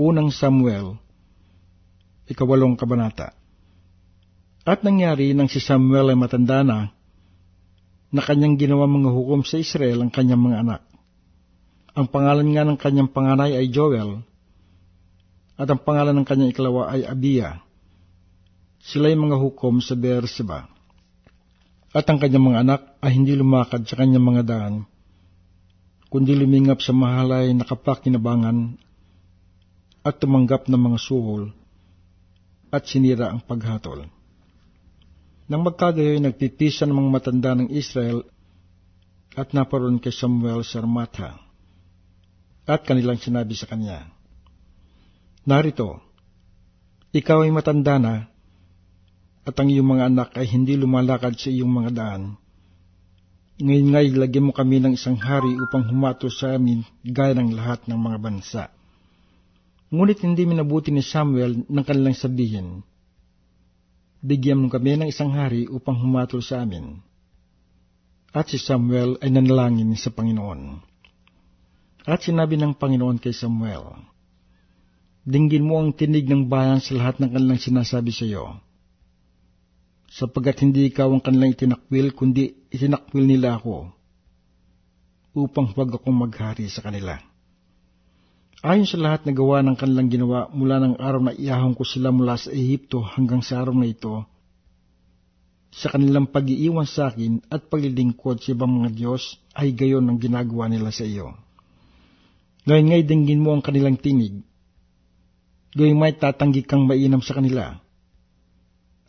Unang Samuel, ikawalong kabanata. At nangyari nang si Samuel ay matanda na, na kanyang ginawa mga hukom sa Israel ang kanyang mga anak. Ang pangalan nga ng kanyang panganay ay Joel, at ang pangalan ng kanyang ikalawa ay Abia. Sila ay mga hukom sa Beersheba. At ang kanyang mga anak ay hindi lumakad sa kanyang mga daan, kundi lumingap sa mahalay na kapakinabangan at tumanggap ng mga suhol at sinira ang paghatol. Nang magkagayoy, nagtitisan ng mga matanda ng Israel at naparoon kay Samuel sa Ramatha. At kanilang sinabi sa kanya, Narito, ikaw ay matanda na, at ang iyong mga anak ay hindi lumalakad sa iyong mga daan. Ngayon nga'y lagyan mo kami ng isang hari upang humato sa amin gaya ng lahat ng mga bansa. Ngunit hindi minabuti ni Samuel ng kanilang sabihin, Bigyan mo kami ng isang hari upang humatol sa amin. At si Samuel ay nanalangin sa Panginoon. At sinabi ng Panginoon kay Samuel, Dinggin mo ang tinig ng bayan sa lahat ng kanilang sinasabi sa iyo. Sapagkat hindi ikaw ang kanilang itinakwil, kundi itinakwil nila ako, upang huwag akong maghari sa kanila. Ayon sa lahat na gawa ng kanilang ginawa mula ng araw na iahong ko sila mula sa Ehipto hanggang sa araw na ito, sa kanilang pag-iiwan sa akin at paglilingkod sa ibang mga Diyos ay gayon ang ginagawa nila sa iyo. Ngayon ngay dinggin mo ang kanilang tinig, gawing may tatanggi kang mainam sa kanila,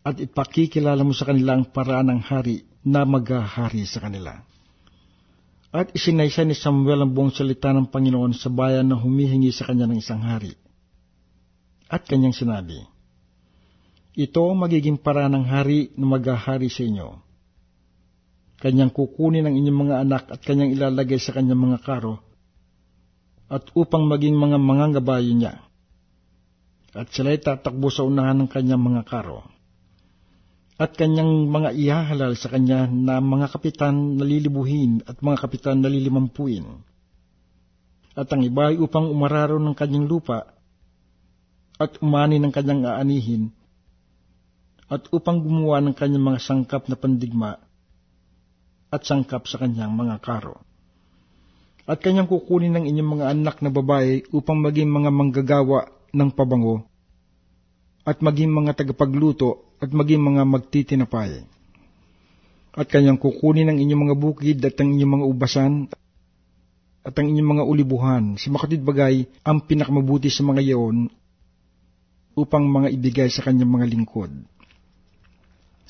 at ipakikilala mo sa kanila ang paraan ng hari na maghahari sa kanila. At isinaysay ni Samuel ang buong salita ng Panginoon sa bayan na humihingi sa kanya ng isang hari. At kanyang sinabi, Ito magiging para ng hari na maghahari sa inyo. Kanyang kukunin ang inyong mga anak at kanyang ilalagay sa kanyang mga karo, at upang maging mga mangangabayo niya. At sila'y tatakbo sa unahan ng kanyang mga karo at kanyang mga ihahalal sa kanya na mga kapitan nalilibuhin at mga kapitan nalilimampuin. At ang iba ay upang umararo ng kanyang lupa at umani ng kanyang aanihin at upang gumawa ng kanyang mga sangkap na pandigma at sangkap sa kanyang mga karo. At kanyang kukunin ng inyong mga anak na babae upang maging mga manggagawa ng pabango at maging mga tagapagluto at maging mga magtitinapay. At kanyang kukunin ang inyong mga bukid at ang inyong mga ubasan at ang inyong mga ulibuhan sa makatid bagay ang pinakamabuti sa mga iyon upang mga ibigay sa kanyang mga lingkod.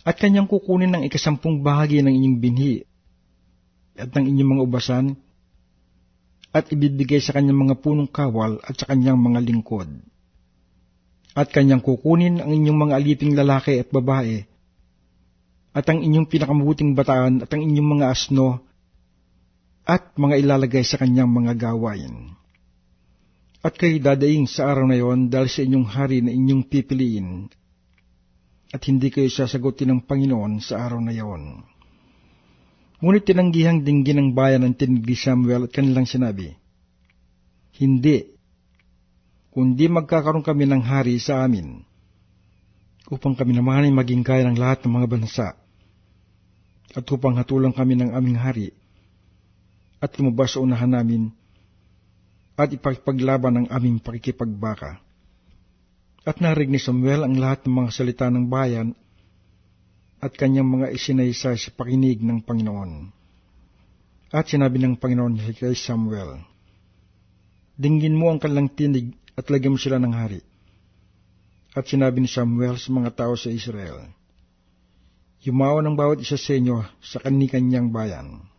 At kanyang kukunin ng ikasampung bahagi ng inyong binhi at ng inyong mga ubasan at ibibigay sa kanyang mga punong kawal at sa kanyang mga lingkod at kanyang kukunin ang inyong mga aliping lalaki at babae, at ang inyong pinakamabuting bataan at ang inyong mga asno, at mga ilalagay sa kanyang mga gawain. At kayo dadaing sa araw na yon dahil sa inyong hari na inyong pipiliin, at hindi kayo sasagutin ng Panginoon sa araw na yon. Ngunit tinanggihang dinggin ng bayan ng tinig Samuel at kanilang sinabi, Hindi, kundi magkakaroon kami ng hari sa amin, upang kami naman ay maging kaya ng lahat ng mga bansa, at upang hatulang kami ng aming hari, at lumabas sa unahan namin, at ipagpaglaban ang aming pakikipagbaka. At narig ni Samuel ang lahat ng mga salita ng bayan at kanyang mga isinaysay sa pakinig ng Panginoon. At sinabi ng Panginoon kay Samuel, Dinggin mo ang kanilang tinig at lagyan mo sila ng hari. At sinabi ni Samuel sa mga tao sa Israel, Yumawa ng bawat isa sa inyo sa kanikanyang bayan